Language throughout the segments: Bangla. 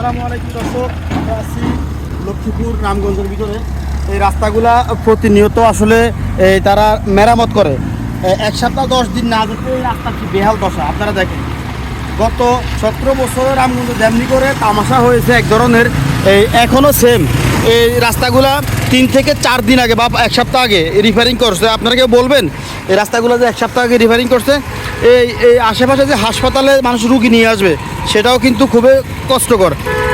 আসসালামু দর্শক, আমরা আছি লক্ষ্মীপুর, রামগঞ্জের ভিতরে। এই রাস্তাগুলা প্রতিনিয়ত আসলে তারা মেরামত করে। এক সপ্তাহ দশ দিন না যেতে এই রাস্তার কি বেহাল দশা, আপনারা দেখেন। গত সতেরো বছরে রামগঞ্জ যেমনি করে তামাশা হয়েছে এক ধরনের, এই এখনও সেম এই রাস্তাগুলা তিন থেকে চার দিন আগে বা এক সপ্তাহ আগে রিপেয়ারিং করছে। আপনারা কেউ বলবেন? এই রাস্তাগুলো যে এক সপ্তাহ আগে রিপেয়ারিং করছে, এই এই আশেপাশে যে হাসপাতালে মানুষ রুগী নিয়ে আসবে, সেটাও কিন্তু খুবই কষ্টকর।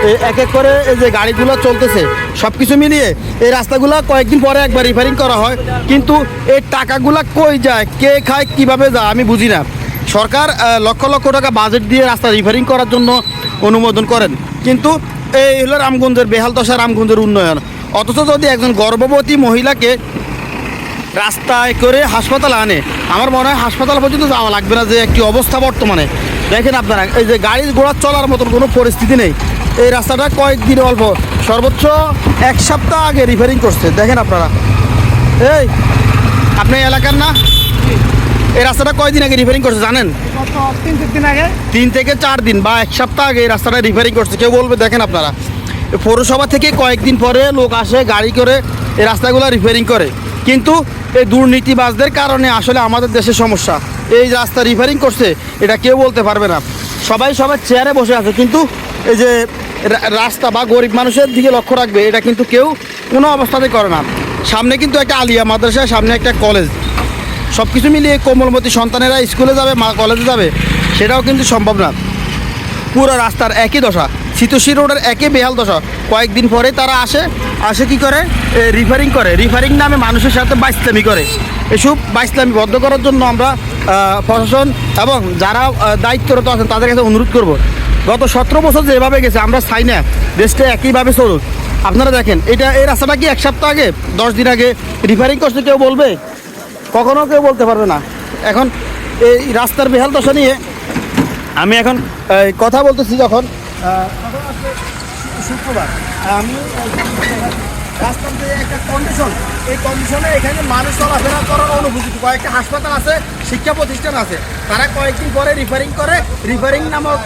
এই এক এক করে এই যে গাড়িগুলো চলতেছে সব কিছু মিলিয়ে এই রাস্তাগুলো কয়েকদিন পরে একবার রিপেয়ারিং করা হয়। কিন্তু এই টাকাগুলা কই যায়, কে খায়, কীভাবে যায়, আমি বুঝি না। সরকার লক্ষ লক্ষ টাকা বাজেট দিয়ে রাস্তা রিপেয়ারিং করার জন্য অনুমোদন করেন। কিন্তু এই হলো রামগঞ্জের বেহাল দশা, রামগঞ্জের উন্নয়ন। অথচ যদি একজন গর্ভবতী মহিলাকে রাস্তায় করে হাসপাতাল আনে, আমার মনে হয় হাসপাতাল পর্যন্ত যাওয়া লাগবে না, যে একটি অবস্থা বর্তমানে। দেখেন আপনারা, এই যে গাড়ি ঘোড়া চলার মতন কোনো পরিস্থিতি নেই। এই রাস্তাটা কয়েকদিন অল্প, সর্বোচ্চ এক সপ্তাহ আগে রিপেয়ারিং করছে। দেখেন আপনারা। এই, আপনি এলাকার না? এই রাস্তাটা কয়দিন আগে রিপেয়ারিং করছে জানেন? তিন দিন আগে। তিন থেকে চার দিন বা এক সপ্তাহ আগে এই রাস্তাটা রিপেয়ারিং করছে। কেউ বলবে দেখেন আপনারা। পৌরসভা থেকে কয়েকদিন পরে লোক আসে গাড়ি করে এই রাস্তাগুলো রিপেয়ারিং করে। কিন্তু এই দুর্নীতিবাজদের কারণে আসলে আমাদের দেশের সমস্যা। এই রাস্তা রিপেয়ারিং করছে এটা কেউ বলতে পারবে না। সবাই সবাই চেয়ারে বসে আছে কিন্তু এই যে রাস্তা বা গরিব মানুষের দিকে লক্ষ্য রাখবে এটা কিন্তু কেউ কোনো অবস্থাতে করে না। সামনে কিন্তু একটা আলিয়া মাদ্রাসা সামনে একটা কলেজ সব কিছু মিলিয়ে কোমলমতি সন্তানেরা স্কুলে যাবে, মা কলেজে যাবে, সেটাও কিন্তু সম্ভব না। পুরো রাস্তার একই দশা শীতশী রোডের একই বেহাল দশা। কয়েকদিন পরে তারা আসে আসে কি করে? রিফারিং করে। রিফারিং নামে মানুষের সাথে বাইসলামি করে। এসব বাইসলামি বদ্ধ করার জন্য আমরা প্রশাসন এবং যারা দায়িত্বরত আছেন, তাদের কাছে অনুরোধ করব। গত সতেরো বছর যেভাবে গেছে, আমরা চাই না দেশটা একইভাবে চলুক। আপনারা দেখেন, এটা, এই রাস্তাটা কি এক সপ্তাহ আগে, দশ দিন আগে রিফারিং করছে, কেউ বলবে? কখনো কেউ বলতে পারবে না। এখন এই রাস্তার বেহাল দশা নিয়ে আমি এখন কথা বলতেছি যখন শুক্রবার। আমি রাস্তার একটা কন্ডিশন এই কন্ডিশনে এখানে মানুষ চলাফেরা করার অনুপযুক্ত কয়েকটা হাসপাতাল আছে, শিক্ষা প্রতিষ্ঠান আছে। তারা কয়েকদিন পরে রিপেয়ারিং করে রিপেয়ারিং নামক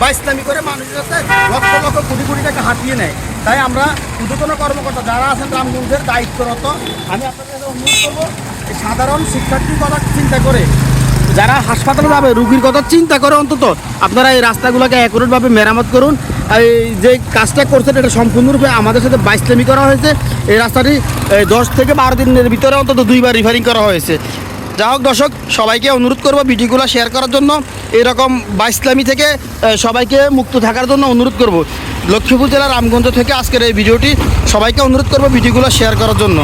বাইসলামি করে মানুষের কাছে লক্ষ লক্ষ কোটি কোটি টাকা হাতিয়ে নেয়। তাই আমরা উদ্যোতন কর্মকর্তা যারা আছেন রামগঞ্জের দায়িত্বরত, আমি আপনাদের কাছে অনুরোধ করব সাধারণ শিক্ষার্থীর কথা চিন্তা করে। যারা হাসপাতালে যাবে, রুগীর কথা চিন্তা করে অন্তত। আপনারা এই রাস্তাগুলোকে অ্যাকুরেটভাবে মেরামত করুন। এই যে কাজটা করছেন, এটা সম্পূর্ণরূপে আমাদের সাথে বাইসলামি করা হয়েছে। এই রাস্তাটি দশ থেকে বারো দিনের ভিতরে অন্তত দুইবার রিফারিং করা হয়েছে। যা হোক দর্শক, সবাইকে অনুরোধ করব ভিডিওগুলো শেয়ার করার জন্য। এরকম বাইসলামি থেকে সবাইকে মুক্ত থাকার জন্য অনুরোধ করব। লক্ষ্মীপুর জেলার রামগঞ্জ থেকে আজকের এই ভিডিওটি সবাইকে অনুরোধ করব ভিডিওগুলো শেয়ার করার জন্য।